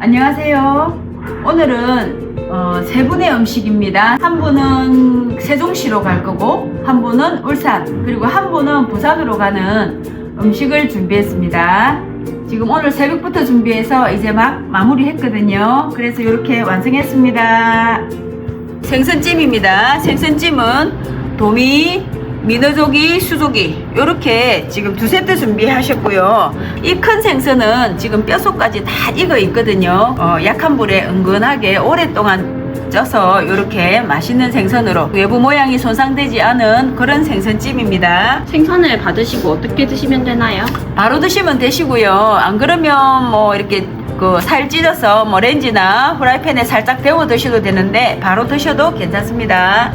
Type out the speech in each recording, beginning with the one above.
안녕하세요. 오늘은 어, 세 분의 음식입니다. 한 분은 세종시로 갈 거고, 한 분은 울산, 그리고 한 분은 부산으로 가는 음식을 준비했습니다. 지금 오늘 새벽부터 준비해서 이제 막 마무리했거든요. 그래서 이렇게 완성했습니다. 생선찜입니다. 생선찜은 도미, 민어조기, 수조기 이렇게 지금 두 세트 준비하셨고요. 이 큰 생선은 지금 뼛속까지 다 익어 있거든요. 어, 약한 불에 은근하게 오랫동안 쪄서 이렇게 맛있는 생선으로 외부 모양이 손상되지 않은 그런 생선찜입니다. 생선을 받으시고 어떻게 드시면 되나요? 바로 드시면 되시고요. 안 그러면 뭐 이렇게 그 살 찢어서 뭐 렌지나 후라이팬에 살짝 데워 드셔도 되는데 바로 드셔도 괜찮습니다.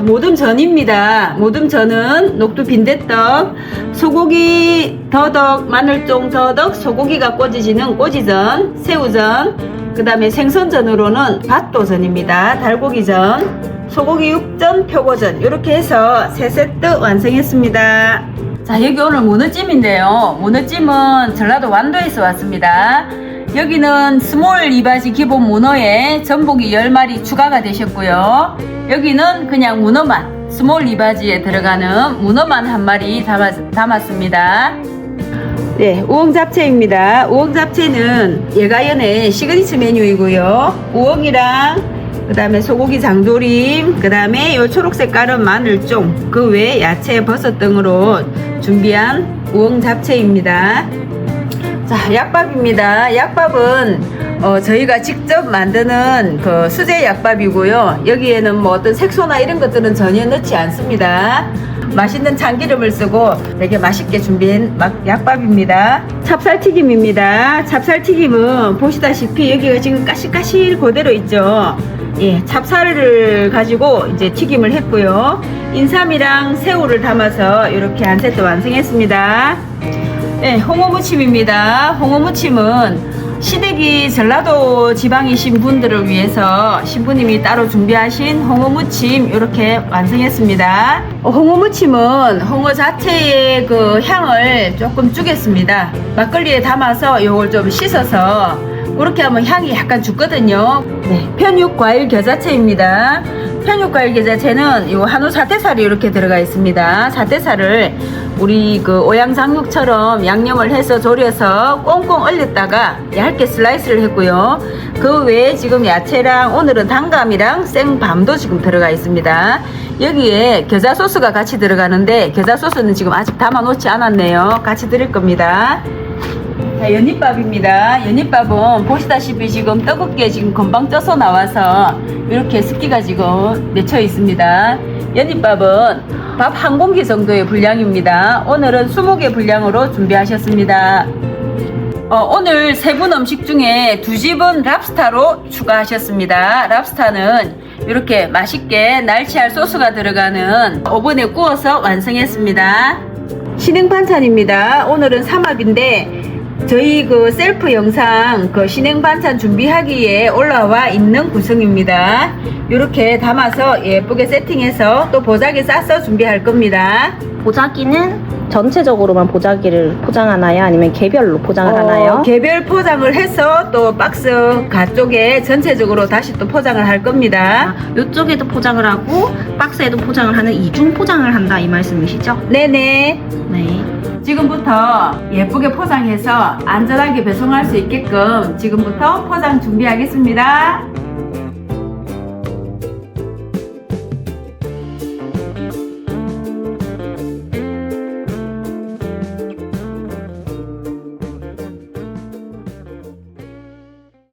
자, 모듬전입니다. 모듬전은 녹두 빈대떡, 소고기 더덕, 마늘종 더덕, 소고기가 꽂아지는 꼬지전, 새우전, 그 다음에 생선전으로는 밭도전입니다. 달고기전, 소고기 육전, 표고전 이렇게 해서 세 세트 완성했습니다. 자 여기 오늘 문어찜인데요. 문어찜은 전라도 완도에서 왔습니다. 여기는 스몰 이바지 기본 문어에 전복이 10마리 추가가 되셨고요. 여기는 그냥 문어만 스몰 이바지에 들어가는 문어만 한 마리 담았, 담았습니다. 네, 우엉 잡채입니다. 우엉 잡채는 예가연의 시그니처 메뉴이고요. 우엉이랑 그 다음에 소고기 장조림, 그 다음에 요 초록색 깔은 마늘종, 그 외에 야채, 버섯 등으로 준비한 우엉 잡채입니다. 자, 약밥입니다. 약밥은 어, 저희가 직접 만드는 그 수제 약밥이고요. 여기에는 뭐 어떤 색소나 이런 것들은 전혀 넣지 않습니다. 맛있는 참기름을 쓰고 되게 맛있게 준비한 막 약밥입니다. 찹쌀튀김입니다. 찹쌀튀김은 보시다시피 여기가 지금 까실까실 그대로 있죠. 예, 찹쌀을 가지고 이제 튀김을 했고요. 인삼이랑 새우를 담아서 이렇게 한 세트 완성했습니다. 네, 홍어무침입니다. 홍어무침은 시댁이 전라도 지방이신 분들을 위해서 신부님이 따로 준비하신 홍어무침 이렇게 완성했습니다. 어, 홍어무침은 홍어 자체의 그 향을 조금 주겠습니다. 막걸리에 담아서 요걸 좀 씻어서 그렇게 하면 향이 약간 죽거든요. 네, 편육 과일 겨자채입니다. 편육 과일 겨자채는 요 한우 사태살이 이렇게 들어가 있습니다. 사태살을 우리 그 오양장육처럼 양념을 해서 졸여서 꽁꽁 얼렸다가 얇게 슬라이스를 했고요. 그 외에 지금 야채랑 오늘은 단감이랑 생밤도 지금 들어가 있습니다. 여기에 겨자 소스가 같이 들어가는데 겨자 소스는 지금 아직 담아 놓지 않았네요. 같이 드릴 겁니다. 자, 연잎밥입니다. 연잎밥은 보시다시피 지금 뜨겁게 지금 금방 쪄서 나와서 이렇게 습기가 지금 맺혀 있습니다. 연잎밥은 밥 한 공기 정도의 분량입니다. 오늘은 20개 분량으로 준비하셨습니다. 어, 오늘 세분 음식 중에 두 집은 랍스타로 추가하셨습니다. 랍스타는 이렇게 맛있게 날치알 소스가 들어가는 오븐에 구워서 완성했습니다. 신행 반찬입니다. 오늘은 삼합인데 저희 그 셀프 영상 그 신행 반찬 준비하기에 올라와 있는 구성입니다. 이렇게 담아서 예쁘게 세팅해서 또 보자기 싸서 준비할 겁니다. 보자기는 전체적으로만 보자기를 포장하나요? 아니면 개별로 포장을 하나요? 어, 개별 포장을 해서 또 박스 가쪽에 전체적으로 다시 또 포장을 할 겁니다. 아, 이쪽에도 포장을 하고 박스에도 포장을 하는 이중 포장을 한다 이 말씀이시죠? 네네. 네. 지금부터 예쁘게 포장해서 안전하게 배송할 수 있게끔 지금부터 포장 준비하겠습니다.